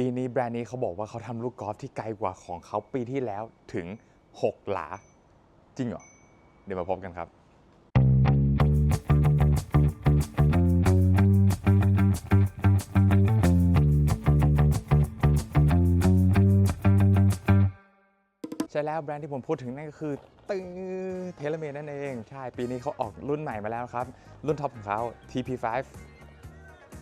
ปีนี้แบรนด์นี้เขาบอกว่าเขาทำลูกกอล์ฟที่ไกลกว่าของเขาปีที่แล้วถึง 6 หลา จริงเหรอ เดี๋ยวมาพบกันครับ ใช่แล้วแบรนด์ที่ผมพูดถึงนั่นก็คือ ตึงเทเลเมนั่นเอง ใช่ ปีนี้เขาออกรุ่นใหม่มาแล้วครับ รุ่นท็อปของเขา TP5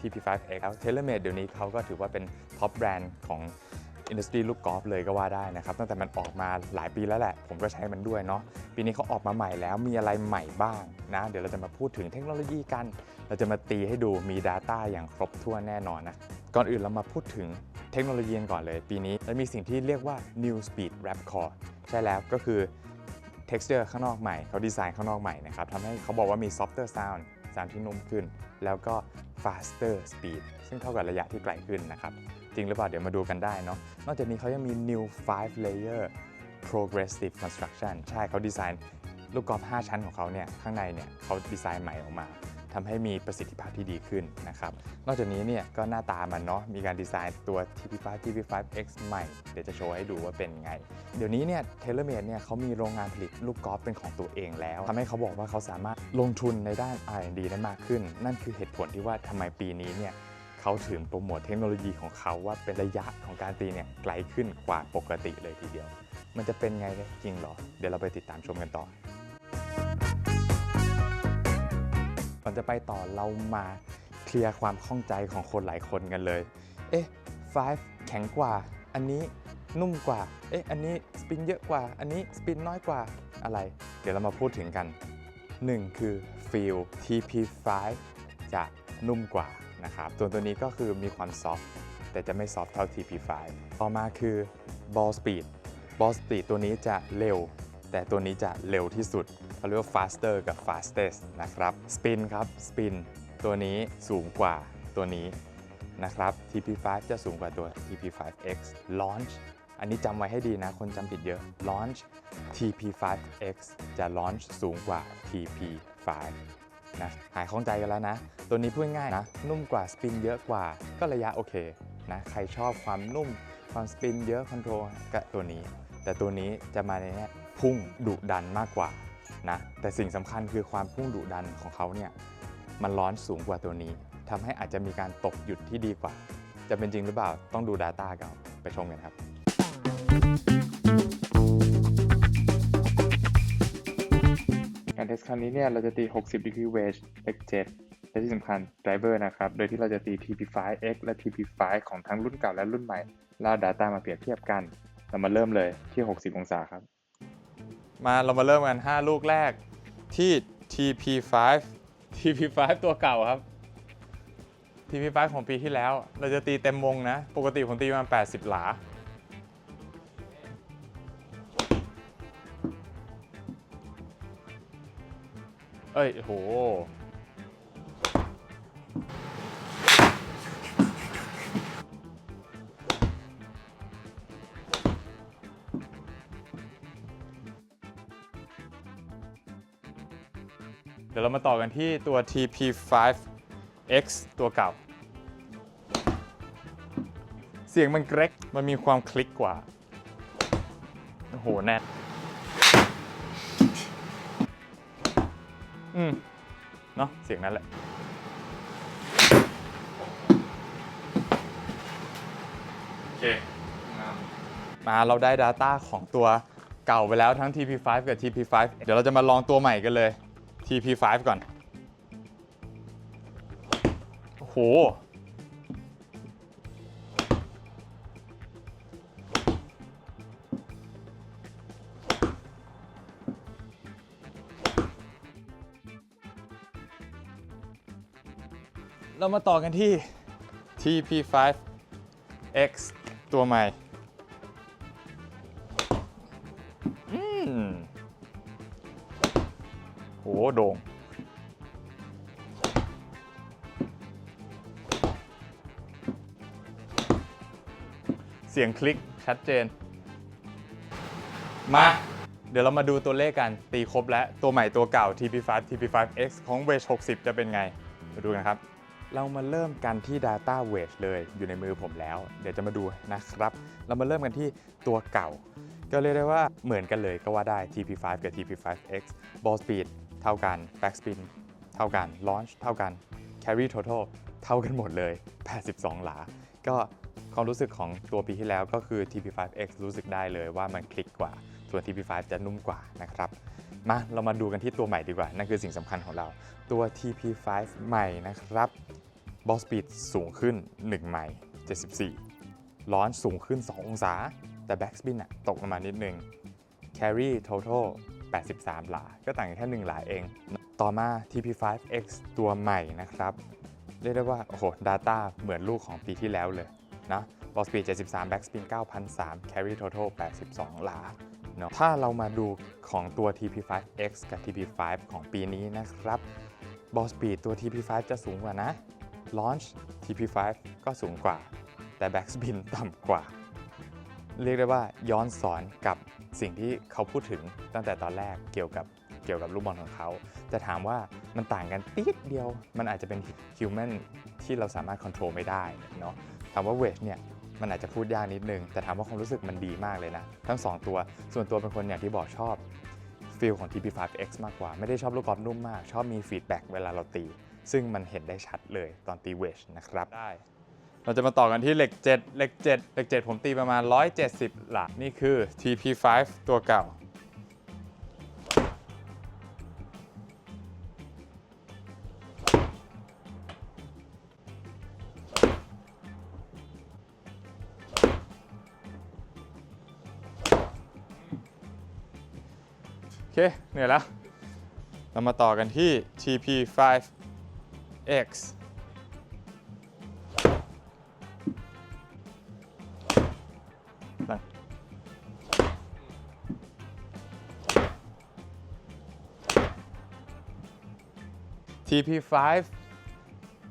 TP5X แล้ว TaylorMade เดี๋ยวนี้เขาก็ถือว่าเป็น ท็อปแบรนด์ของอินดัสทรีลูกกอล์ฟเลยก็ว่าได้นะครับ ตั้งแต่มันออกมาหลายปีแล้วแหละ ผมก็ใช้มันด้วยเนาะปีนี้เขาออกมาใหม่แล้วมีอะไรใหม่บ้างนะ เดี๋ยวเราจะมาพูดถึงเทคโนโลยีกัน เราจะมาตีให้ดูมี Data อย่างครบถ้วนแน่นอนนะ ก่อนอื่นเรามาพูดถึงเทคโนโลยีกันก่อนเลยปีนี้เรามีสิ่งที่เรียกว่า New Speed Wrap Core ใช่แล้วก็คือ texture ข้างนอกใหม่เขาดีไซน์ข้างนอกใหม่นะครับทำให้เขาบอกว่ามี softer sound sound ที่นุ่มขึ้น แล้วก็ faster speed ซึ่งเท่ากับระยะที่ไกลขึ้นนะครับ ริงหรือเปล่าเดี๋ยวมาดูกันได้เนาะนอกจากนี้เขายังมี new 5 layer progressive construction ใช่เขาดีไซน์ลูกกอล์ฟ5ชั้นของเขาเนี่ยข้างในเนี่ยเขาดีไซน์ใหม่ออกมาทำให้มีประสิทธิภาพที่ดีขึ้นนะครับ นอกจากนี้เนี่ยก็หน้าตามันเนาะ มีการดีไซน์ตัว TP5 TP5X ใหม่ เดี๋ยวจะโชว์ให้ดูว่าเป็นไง เดี๋ยวนี้เนี่ย TaylorMade เนี่ยเขามีโรงงานผลิตลูกกอล์ฟเป็นของตัวเองแล้ว ทำให้เขาบอกว่าเขาสามารถลงทุนในด้าน R&D ได้มากขึ้น นั่นคือเหตุผลที่ว่าทำไมปีนี้เนี่ย เขาถึงโปรโมทเทคโนโลยีของเขาว่าเป็นระยะของการตีเนี่ยไกลขึ้นกว่าปกติเลยทีเดียว มันจะเป็นไงเนี่ยจริงหรอ เดี๋ยวเราไปติดตามชมกันต่อ ก่อนจะไปต่อเรามาเคลียร์ความข้องใจของคนหลายคนกันเลย เอ๊ะ5แข็งกว่า อันนี้นุ่มกว่า เอ๊ะ อันนี้สปินเยอะกว่า อันนี้สปินน้อยกว่า อะไร เดี๋ยวเรามาพูดถึงกัน 1 คือ Feel TP5 จะนุ่มกว่า นะครับตัวตัวนี้ก็คือมีความซอฟต์แต่จะไม่ซอฟต์เท่า TP5 ต่อมาคือ Ball Speed Ball Speed ตัวนี้จะเร็ว แต่ตัวนี้จะเร็วที่สุดเขาเรียกว่า faster กับ fastest นะครับ spin ครับ spin ตัวนี้สูงกว่าตัวนี้นะครับ TP5 จะสูงกว่าตัว TP5X launch อันนี้จำไว้ให้ดีนะ คนจำผิดเยอะ launch TP5X จะ launch สูงกว่า TP5 นะหายข้องใจกันแล้วนะ ตัวนี้พูดง่ายนะ นุ่มกว่าสปินเยอะกว่าก็ระยะโอเคนะใครชอบความนุ่มความสปินเยอะคอนโทรลก็ตัวนี้ แต่ตัวนี้จะมาในแง่พุ่งดุดันมากกว่านะแต่สิ่งสำคัญคือความพุ่งดุดันของเขาเนี่ยมันร้อนสูงกว่าตัวนี้ทำให้อาจจะมีการตกหยุดที่ดีกว่า จะเป็นจริงหรือเปล่าต้องดู Data กันไปชมกันครับ เทสครั้งนี้เนี่ยเราจะตี 60 degree wedge x7 และที่สำคัญ driver นะครับ โดยที่เราจะตี TP5X และ TP5 ของทั้งรุ่นเก่าและรุ่นใหม่แล้วเอา data มาเปรียบเทียบกัน เรามาเริ่มเลยที่ 60 องศาครับ มาเรามาเริ่มกัน 5 ลูกแรกที่ TP5 TP5 ตัวเก่าครับ TP5 ของปีที่แล้ว เราจะตีเต็มวงนะ ปกติผมตีประมาณ80 หลา อ้ยโหเดี๋ยวเรามาต่อกันที่ตัว TP5X ตัวเก่า เสียงมันเกร็ก มันมีความคลิกกว่า โอ้โห แน่ อืมเนาะเสียงนั้นแหละ โอเคมาเราได้ Data ของตัวเก่าไปแล้วทั้ง TP5 กับ TP5 เดี๋ยวเราจะมาลองตัวใหม่กันเลย TP5 ก่อน โอ้โห เรามาต่อกันที่ TP5X ตัวใหม่อืมโหโด่งเสียงคลิกชัดเจน มา เดี๋ยวเรามาดูตัวเลขกัน ตีครบแล้ว ตัวใหม่ตัวเก่า TP5 TP5X ของ w ว g 60จะเป็นไง มาดูกันครับ เรามาเริ่มกันที่ Data Weight เลยอยู่ในมือผมแล้ว เดี๋ยวจะมาดูนะครับ เรามาเริ่มกันที่ตัวเก่า ก็เรียกได้ว่าเหมือนกันเลยก็ว่าได้ TP5 กับ TP5X ball speed เท่ากัน backspin เท่ากัน launch เท่ากัน carry total เท่ากันหมดเลย 82 หลา ก็ความรู้สึกของตัวปีที่แล้วก็คือ TP5X รู้สึกได้เลยว่ามันคลิกกว่า ส่วน TP5 จะนุ่มกว่านะครับ มาเรามาดูกันที่ตัวใหม่ดีกว่า นั่นคือสิ่งสำคัญของเรา ตัว TP5 ใหม่นะครับ ball speed สูงขึ้น 1 ไมล์74 launch สูงขึ้น 2 องศา แต่ backspin อะตกลงมานิดนึง carry total 83 หลา ก็ต่างกันแค่ 1 หลาเอง ต่อมา TP5X ตัวใหม่นะครับ เรียกได้ว่า โอ้โห Data เหมือนลูกของปีที่แล้วเลยนะ ball speed 73 backspin 9,003 carry total 82 หลา เนาะถ้าเรามาดูของตัว TP5X กับ TP5 ของปีนี้นะครับ ball speed ตัว TP5 จะสูงกว่านะ launch TP5 ก็สูงกว่า แต่ backspin ต่ำกว่า เรียกได้ว่าย้อนสอนกับสิ่งที่เขาพูดถึงตั้งแต่ตอนแรกเกี่ยวกับเกี่ยวกับลูกบอลของเขาแต่ถามว่ามันต่างกันติดเดียว มันอาจจะเป็น human ที่เราสามารถ control ไม่ได้เนาะถามว่าเวทเนี่ย มันอาจจะพูดยากนิดนึง แต่ถามว่าความรู้สึกมันดีมากเลยนะ ทั้ง 2 ตัว ส่วนตัวเป็นคนอย่างที่บอกชอบฟีลของ TP5X มากกว่า ไม่ได้ชอบลูกกอล์ฟนุ่มมาก ชอบมีฟีดแบ็กเวลาเราตี ซึ่งมันเห็นได้ชัดเลยตอนตีเวชนะครับ ได้ เราจะมาต่อกันที่เหล็ก 7เหล็ก 7เหล็ก 7 ผมตีประมาณ 170 หลักนี่คือ TP5 ตัวเก่า เคเหนื่อยแล้ว เรามาต่อกันที่ TP5X นั่ง TP5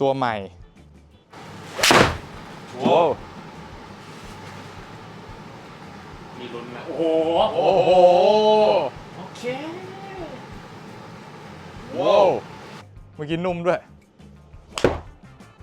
ตัวใหม่ โว้วมีลุ้นนะ โอ้โห โอ้โหโอ เค ว้าวเมื่อกี้นุ่มด้วย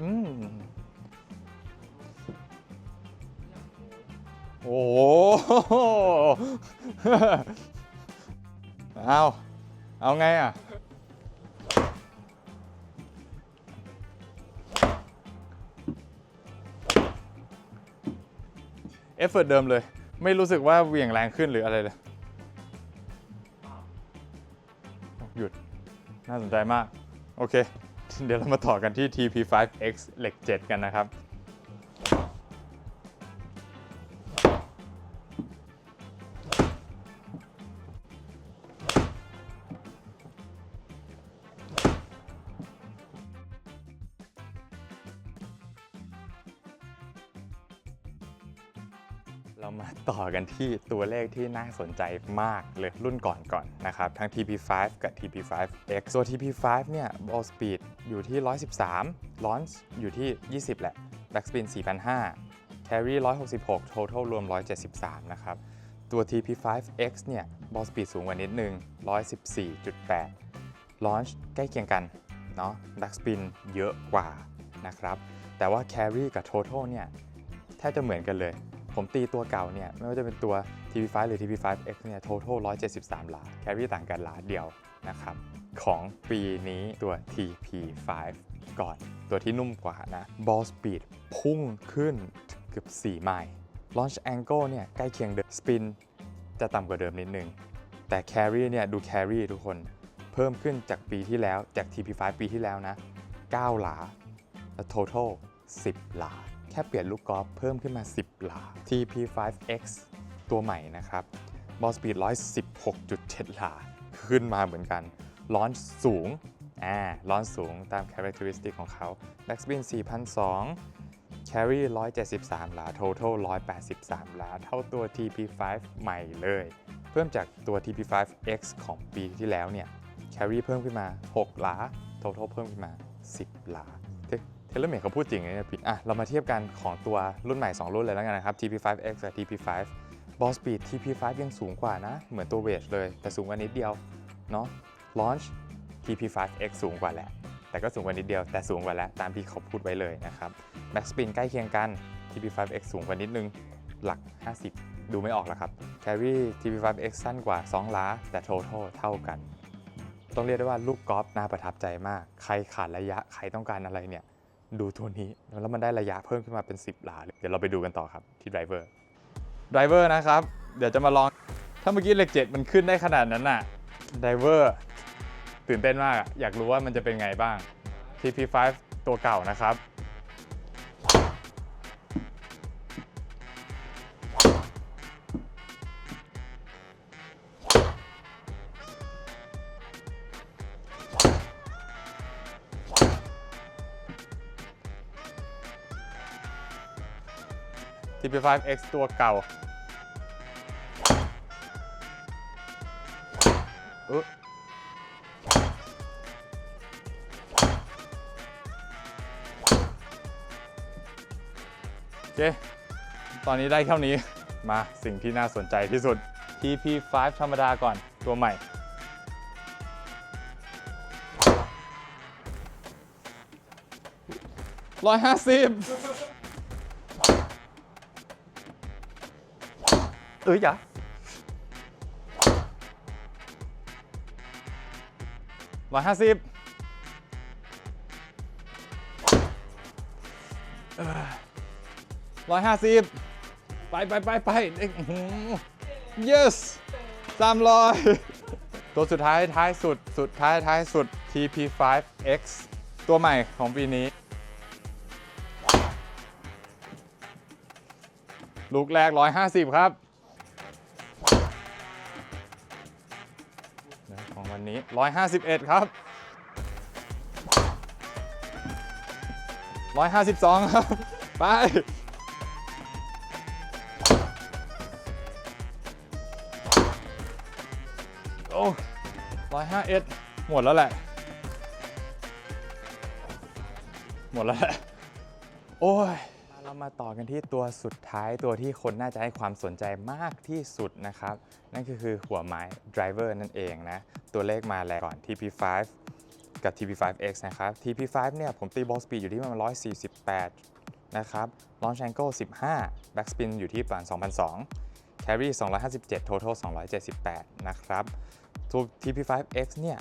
อืมโอ้โห เอาเอาไงอะ เอฟเฟอร์ตเดิมเลย ไม่รู้สึกว่าเหวี่ยงแรงขึ้นหรืออะไรเลยหยุ น่าสนใจมาก โอเค เดี๋ยวเรามาต่อกันที่ TP5X เหล็ก 7 กันนะครับ เรามาต่อกันที่ตัวเลขที่น่าสนใจมากเลยรุ่นก่อนก่อนนะครับ ทั้ง TP5 กับ TP5X ตัว TP5 เนี่ย ball speed อยู่ที่ 113 launch อยู่ที่ 20 แหละ backspin 4,500 carry 166 total รวม 173 นะครับ ตัว TP5X เนี่ย ball speed สูงกว่านิดนึง 114.8 launch ใกล้เคียงกันเนาะ backspin เยอะกว่านะครับ แต่ว่า carry กับ total เนี่ยแทบจะเหมือนกันเลย ผมตีตัวเก่าเนี่ยไม่ว่าจะเป็นตัว TP5 หรือ TP5X เนี่ย total 173หลาน แครี่ต่างกันหลานเดียวนะครับ ของปีนี้ตัว TP5 ก่อน ตัวที่นุ่มกว่านะ ball speed พุ่งขึ้นเกือบ 4 ไมล์ launch angle เนี่ยใกล้เคียงเดิม spin จะต่ำกว่าเดิมนิดนึง แต่ carry เนี่ยดู carry ทุกคน เพิ่มขึ้นจากปีที่แล้วจาก TP5 ปีที่แล้วนะ 9 หลาและ total 10 หลา ค่เปลี่ยนลูกกอล์ฟเพิ่มขึ้นมา 10 หลา TP5X ตัวใหม่นะครับ ball speed 116.7 หลา ขึ้นมาเหมือนกัน launch สูงอ่า launch สูงตาม characteristic ของเขา backspin 4,002 carry 173 หลา total 183 หลา เท่าตัว TP5 ใหม่เลย เพิ่มจากตัว TP5X ของปีที่แล้วเนี่ย carry เพิ่มขึ้นมา 6 หลา total เพิ่มขึ้นมา 10 หลา เทเลเมทเขาพูดจริงนะเนี่ยพี่อะเรามาเทียบกันของตัวรุ่นใหม่ 2 รุ่นเลยแล้วกันนะครับ TP5X กับ TP5 ball speed TP5 ยังสูงกว่านะ เหมือนตัวเวทเลย แต่สูงกว่านิดเดียวเนาะ launch TP5X สูงกว่าแหละ แต่ก็สูงกว่านิดเดียว แต่สูงกว่าแล้วตามที่เขาพูดไว้เลยนะครับแบ็กสปินใกล้เคียงกัน TP5X สูงกว่านิดนึงหลัก 50 ดูไม่ออกแล้วครับ Carry TP5X สั้นกว่า 2 ล้า แต่ Total เท่ากัน ต้องเรียกได้ว่าลูกกอล์ฟน่าประทับใจมาก ใครขาดระยะ ใครต้องการอะไรเนี่ย ดูตัวนี้ แล้วมันได้ระยะเพิ่มขึ้นมาเป็น 10หลาเลยเดี๋ยวเราไปดูกันต่อครับที่ไดรเวอร์ไดรเวอร์นะครับ เดี๋ยวจะมาลอง ถ้าเมื่อกี้เหล็ก7มันขึ้นได้ขนาดนั้นน่ะไดรเวอร์ตื่นเต้นมากอะอยากรู้ว่ามันจะเป็นไงบ้าง TP5 ตัวเก่านะครับ TP5X ตัวเก่าอุ๊ยโอเคตอนนี้ได้เท่านี้ มาสิ่งที่น่าสนใจที่สุด TP5 ธรรมดาก่อนตัวใหม่ ร้อยห้าสิบ เอ้ยอย่าร้อยห้าสิบร้อยห้าสิบไปไปไปไปเอ้ยอื้อหือ yes สามร้อยตัวสุดท้ายท้ายสุด สุดท้ายท้ายสุด TP5X ตัวใหม่ของปีนี้ ลูกแรก 150 ครับ วันนี้ 151 ครับ 152 ครับ ไป โอ้151 หมดแล้วแหละ หมดแล้วแหละ โอ้ยเรามาต่อกันที่ตัวสุดท้ายตัวที่คนน่าจะให้ความสนใจมากที่สุดนะครับ นั่นก็คือหัวไม้ driver นั่นเองนะ ตัวเลขมาแล้วก่อน TP5 กับ TP5X นะครับ TP5 เนี่ยผมตีบอลสปีดอยู่ที่ประมาณ 148 นะครับ launch angle 15 back spin อยู่ที่ประมาณ2,002 carry 257 total 278 นะครับตัว TP5X เนี่ย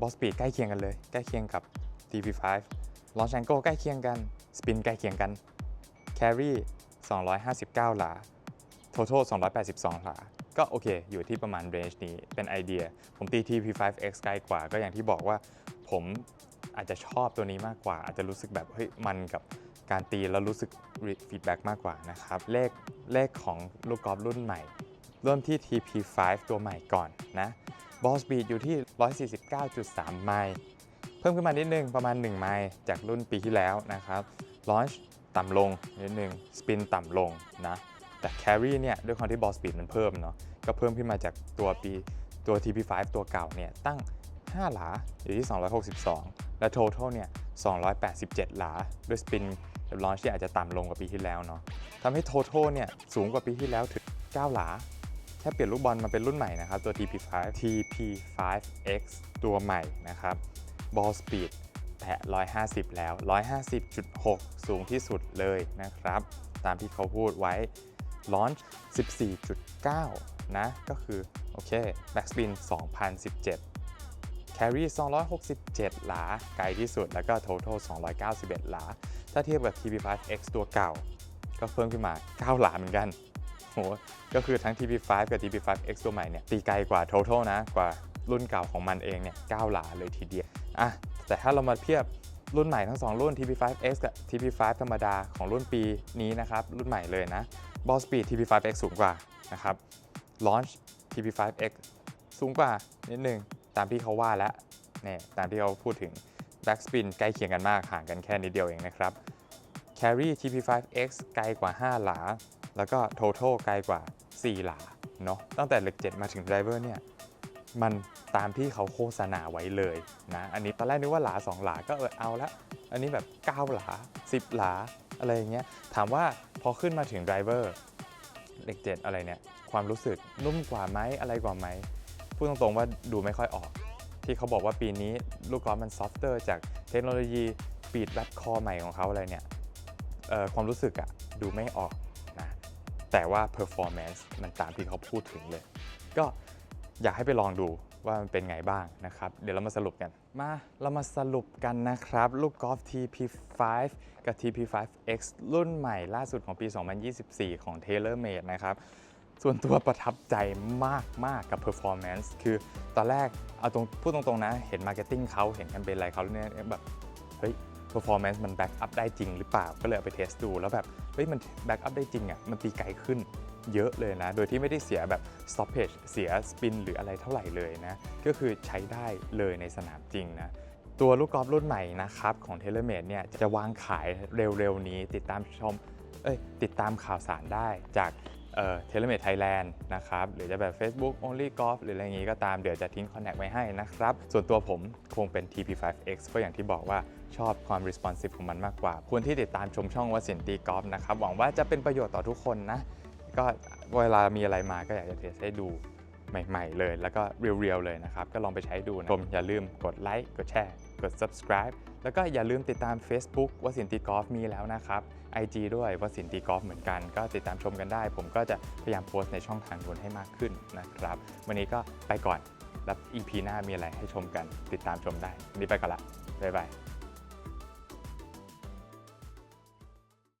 บอลสปีดใกล้เคียงกันเลย ใกล้เคียงกับ TP5 launch angle ใกล้เคียงกัน spin ใกล้เคียงกัน carry 259 หลา total 282 หลา ก็โอเค อยู่ที่ประมาณ range นี้เป็นไอเดีย ผมตี TP5X ไกล้กว่า ก็อย่างที่บอกว่าผมอาจจะชอบตัวนี้มากกว่า อาจจะรู้สึกแบบเฮ้ยมันกับการตีแล้วรู้สึกฟีดแบ็กมากกว่านะครับ เลขเลขของลูกกอล์ฟรุ่นใหม่ เริ่มที่ TP5 ตัวใหม่ก่อนนะบอลสปีดอยู่ที่ 149.3 ไมล์เพิ่มขึ้นมานิดนึงประมาณ 1 ไมล์จากรุ่นปีที่แล้วนะครับ launch ต่ำลงนิดนึงสปินต่ำลงนะ แต่ carry เนี่ยด้วยความที่บอลสปีดมันเพิ่มเนาะก็เพิ่มขึ้นมาจากตัวปีตัว TP5 ตัวเก่าเนี่ยตั้ง 5 หลาอยู่ที่ 262 และ total เนี่ย 287 หลา ด้วยสปินกับ launch ที่อาจจะต่ำลงกว่าปีที่แล้วเนาะทำให้ total เนี่ยสูงกว่าปีที่แล้วถึง 9 หลาแค่เปลี่ยนลูกบอลมาเป็นรุ่นใหม่นะครับ ตัว TP5 TP5X ตัวใหม่นะครับบอลสปีดแตะ 150 แล้ว 150.6 สูงที่สุดเลยนะครับ ตามที่เขาพูดไว้ launch 14.9 นะ ก็คือ โอเค backspin 2017 carry 267 หลา ไกลที่สุด แล้วก็ total 291 หลา ถ้าเทียบกับ TP5X ตัวเก่า ก็เพิ่มขึ้นมา 9 หลาเหมือนกันโหก็คือทั้ง TP5 กับ TP5X ตัวใหม่เนี่ย ตีไกลกว่า total นะ กว่ารุ่นเก่าของมันเองเนี่ย 9 หลาเลยทีเดียว อะ แต่ถ้าเรามาเทียบรุ่นใหม่ทั้ง 2 รุ่น TP5X กับ TP5 ธรรมดาของรุ่นปีนี้นะครับ รุ่นใหม่เลยนะ ball speed TP5X สูงกว่านะครับ launch TP5X สูงกว่านิดนึงตามที่เขาว่าแล้วเนี่ยตามที่เขาพูดถึง back spin ใกล้เคียงกันมากห่างกันแค่นิดเดียวเองนะครับ carry TP5X ไกลกว่า 5 หลา แล้วก็ total ไกลกว่า 4 หลาเนาะตั้งแต่เหล็ก7มาถึง driver เนี่ยมันตามที่เขาโฆษณาไว้เลยนะ อันนี้ตอนแรกนึกว่าหลา 2 หลาก็เออเอาละ อันนี้แบบ 9 หลา 10 หลาอะไรอย่างเงี้ย ถามว่า พอขึ้นมาถึง driver เลข7อะไรเนี่ย ความรู้สึกนุ่มกว่าไหมอะไรกว่าไหมพูดตรงๆว่าดูไม่ค่อยออก ที่เขาบอกว่าปีนี้ลูกกอล์ฟมันซอฟเตอร์จากเทคโนโลยีปีดแบตคอใหม่ของเขาอะไรเนี่ยเอ่อความรู้สึกอะดูไม่ออกนะแต่ว่า performance มันตามที่เขาพูดถึงเลย ก็อยากให้ไปลองดู ว่ามันเป็นไงบ้างนะครับ เดี๋ยวเรามาสรุปกัน มาเรามาสรุปกันนะครับ ลูกกอล์ฟ TP5 กับ TP5X รุ่นใหม่ล่าสุดของปี 2024 ของ TaylorMade นะครับส่วนตัวประทับใจมากมากๆกับ performance คือตอนแรกเอาตรงพูดตรงๆนะ เห็น marketing เขาเห็นแคมเปญอะไรเขาเนี่ยแบบ เฮ้ย performance มัน back up ได้จริงหรือเปล่า ก็เลยเอาไปเทสดู แล้วแบบเฮ้ยมัน back up ได้จริงอะมันตีไกลขึ้นเยอะเลยนะ โดยที่ไม่ได้เสียแบบ stoppage เสีย spin หรืออะไรเท่าไหร่เลยนะ ก็คือใช้ได้เลยในสนามจริงนะตัวลูกกอล์ฟรุ่นใหม่นะครับของ TaylorMade เนี่ยจะวางขายเร็วๆนี้ติดตามชมเอ้ยติดตามข่าวสารได้จาก เอ่อ TaylorMade Thailand นะครับหรือจะแบบ Facebook Only Golf หรืออะไรอย่างงี้ก็ตามเดี๋ยวจะทิ้งคอนแทคไว้ให้นะครับ ส่วนตัวผมคงเป็น TP5X เพราะอย่างที่บอกว่าชอบความ responsive ของมันมากกว่า ควรที่ติดตามชมช่องวสินตีกอล์ฟนะครับ หวังว่าจะเป็นประโยชน์ต่อทุกคนนะ ก็เวลามีอะไรมาก็อยากจะเทสให้ดูใหม่ ๆ เลย แล้วก็เรียวๆเลยนะครับ ก็ลองไปใช้ดูนะชมอย่าลืมกดไลค์กดแชร์กด subscribe แล้วก็อย่าลืมติดตาม Facebook วสินตีกอล์ฟมีแล้วนะครับ IG ด้วยวสินตีกอล์ฟเหมือนกัน ก็ติดตามชมกันได้ ผมก็จะพยายามโพสต์ในช่องทางนู้นให้มากขึ้นนะครับ วันนี้ก็ไปก่อน แล้ว EP หน้ามีอะไรให้ชมกัน ติดตามชมได้วันนี้ไปก่อนละบ๊ายบาย